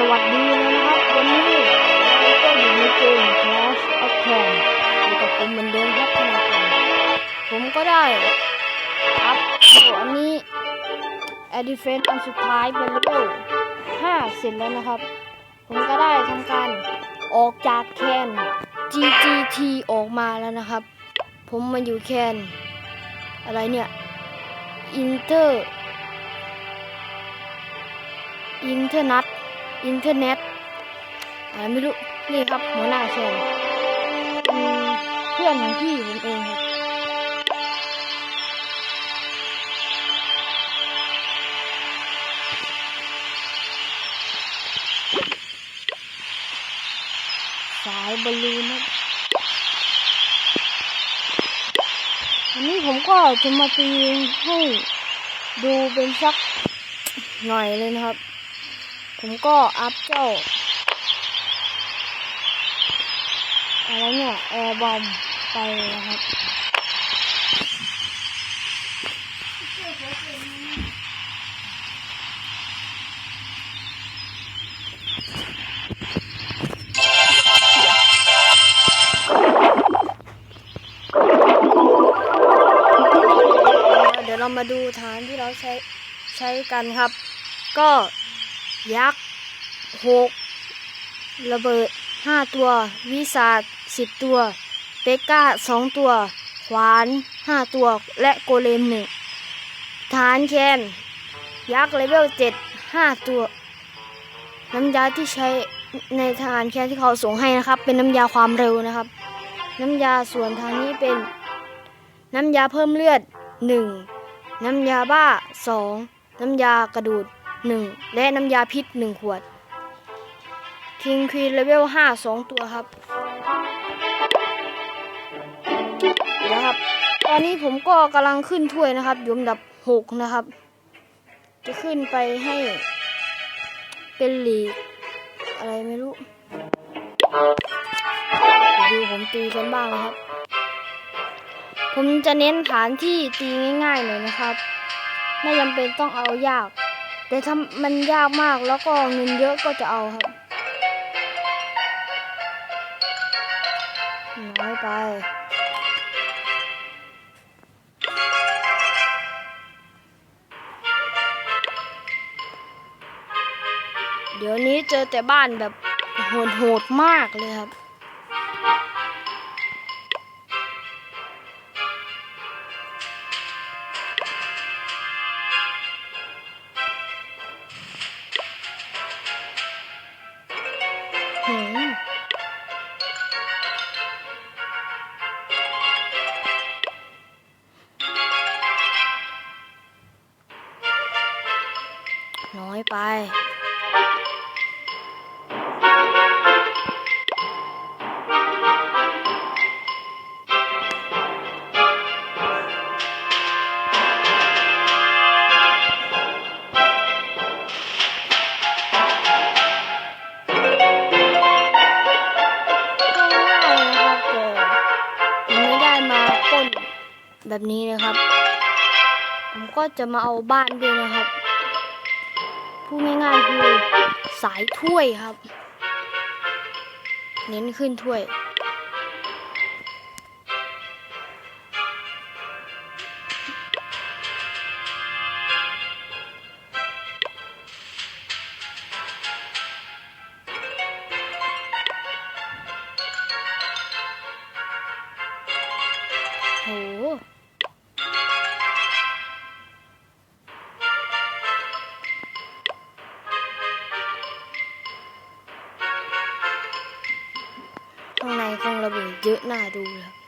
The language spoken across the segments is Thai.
สวัสดีเลยนะครับ วันนี้เราก็อยู่ในเกม Clash of Clans อยู่กับผมเหมือนเดิมครับธนาคารผมก็ได้อัพโหอันนี้ a d d i f e n อันสุดท้ายเป็นเลเวล5เสร็จแล้วนะครับ ผมก็ได้ทำการออกจากแคน GGT ออกมาแล้วนะครับ ผมมาอยู่แคน อะไรเนี่ยอินเตอร์อินเทอร์น็ต อินเทอร์เน็ตอะไรไม่รู้ นี่ครับหัวหน้าแคนอืมเพื่อนของพี่ผมเองครับสายบอลลูนนะวันนี้ผมก็จะมาตีให้ดูเป็นสักหน่อยเลยนะครับ ผมก็อัพเจ้า อะไรเนี่ย แอร์บอมไปนะครับเดี๋ยวเรามาดูฐานที่เราใช้ใช้กันครับ ก็ ยักษ์หกระเบิดห้าตัว วิสาดสิบตัว เปก้าสองตัว ขวานห้าตัว และโกเลมหนึ่งฐานแคนยักษ์เลเวลเจ็ดห้าตัว น้ำยาที่ใช้ในทหารแคนที่เขาส่งให้นะครับ เป็นน้ำยาความเร็วนะครับ น้ำยาส่วนทางนี้เป็น น้ำยาเพิ่มเลือด 1. น้ำยาบ้า 2. น้ำยากระดูด 1. และน้ำยาพิษ 1 ขวด คิงควีนเลเวล5 2 ตัวครับเดี๋ยวครับ ตอนนี้ผมก็กำลังขึ้นถ้วยนะครับอยู่อันดับ 6 นะครับ จะขึ้นไปให้เป็นหลีกอะไรไม่รู้ดูผมตีกันบ้างนะครับ ผมจะเน้นฐานที่ตีง่ายๆหน่อยนะครับ ไม่จำเป็นต้องเอายาก แต่ถ้ามันยากมากแล้วก็เงินเยอะก็จะเอาครับน้อยไปเดี๋ยวนี้เจอแต่บ้านแบบโหดๆมากเลยครับ น้อยไปก็ง่ายนะครับแต่ผมไม่ได้มาปนแบบนี้นะครับ ผมก็จะมาเอาบ้านด้วยนะครับ พูดง่ายๆคือสายถ้วยครับ เน้นขึ้นถ้วย ข้างในคงระเบิดเยอะน่าดูเลยครับ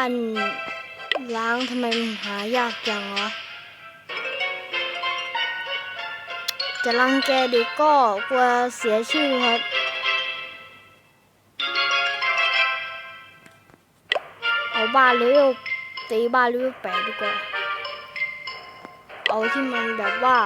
านล้างทำไมหายากจังวะ จะรังแกดีกก็กลัวเสียชื่อครับ เอาบ้านเลเวลตีบ้านเลเวลแปดดีกว่า เอาที่มันแบบว่า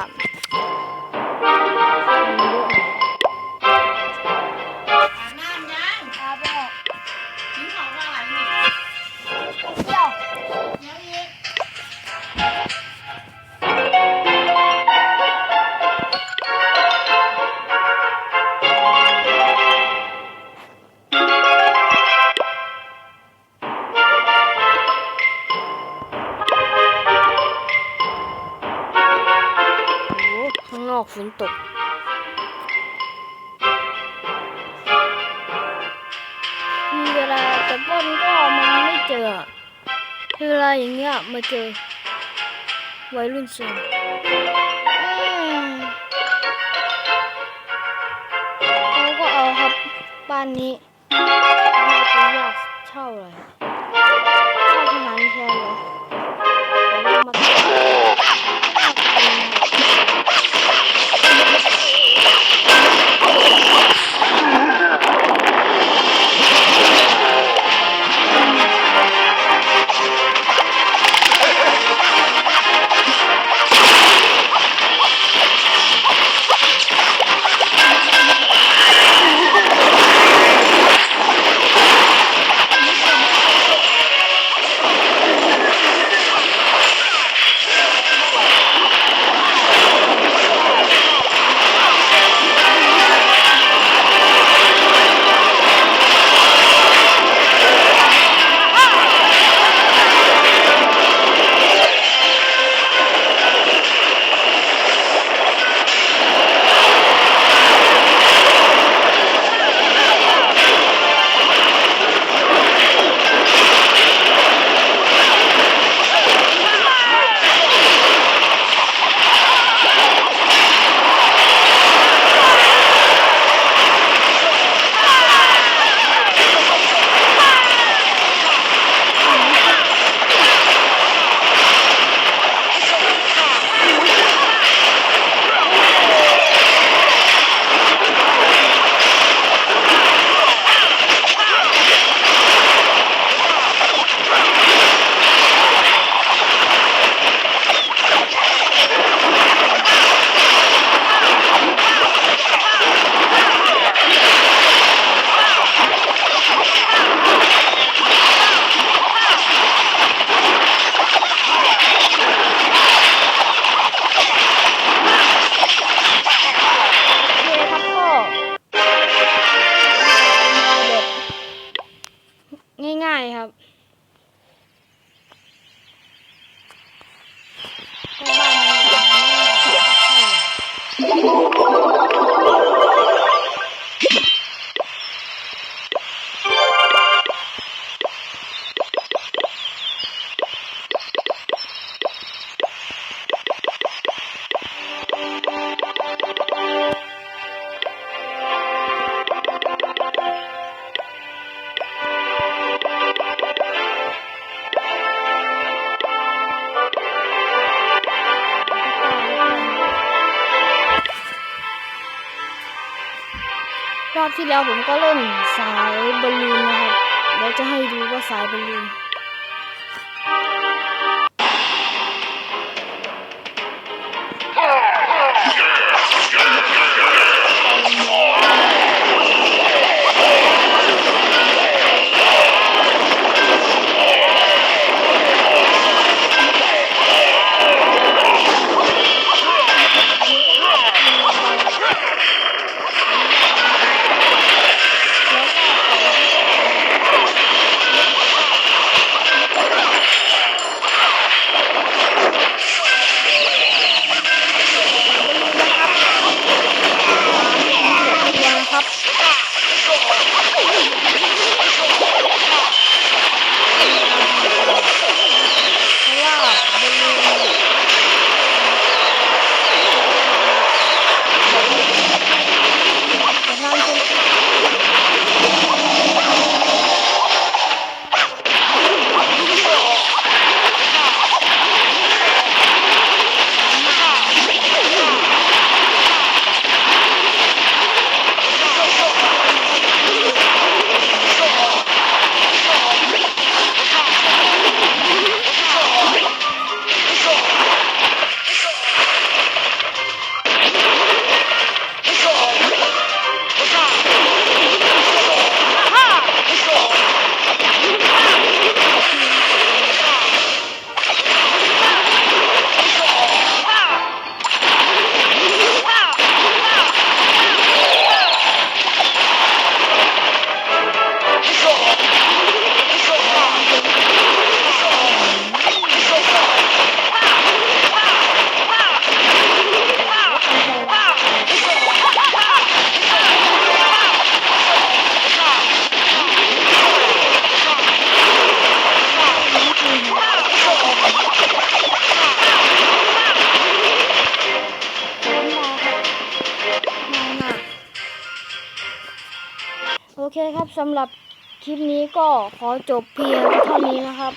อกฝนตก เวลาจะป้นก็มันไม่เจอเวลาอย่างเงี้ยมาเจอวัยรุ่นส่วนเขาก็เอาครับบ้านนี้ไม่จะยากเท่าไหร่เท่าขนาดนี้แค่เหรอแต่ว่ามา ครับ รอบที่แล้วผมก็เล่นสายบอลลูนนะครับเดี๋ยวจะให้ดูว่าสายบอลลูน เคครับสำหรับคลิปนี้ก็ขอจบเพียงเท่านี้นะครับ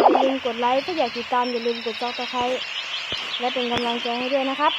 อย่าลืมกดไลค์ถ้าอยากติดตามอย่าลืมกดจอกตะไคร้และเป็นกำลังใจให้ด้วยนะครับ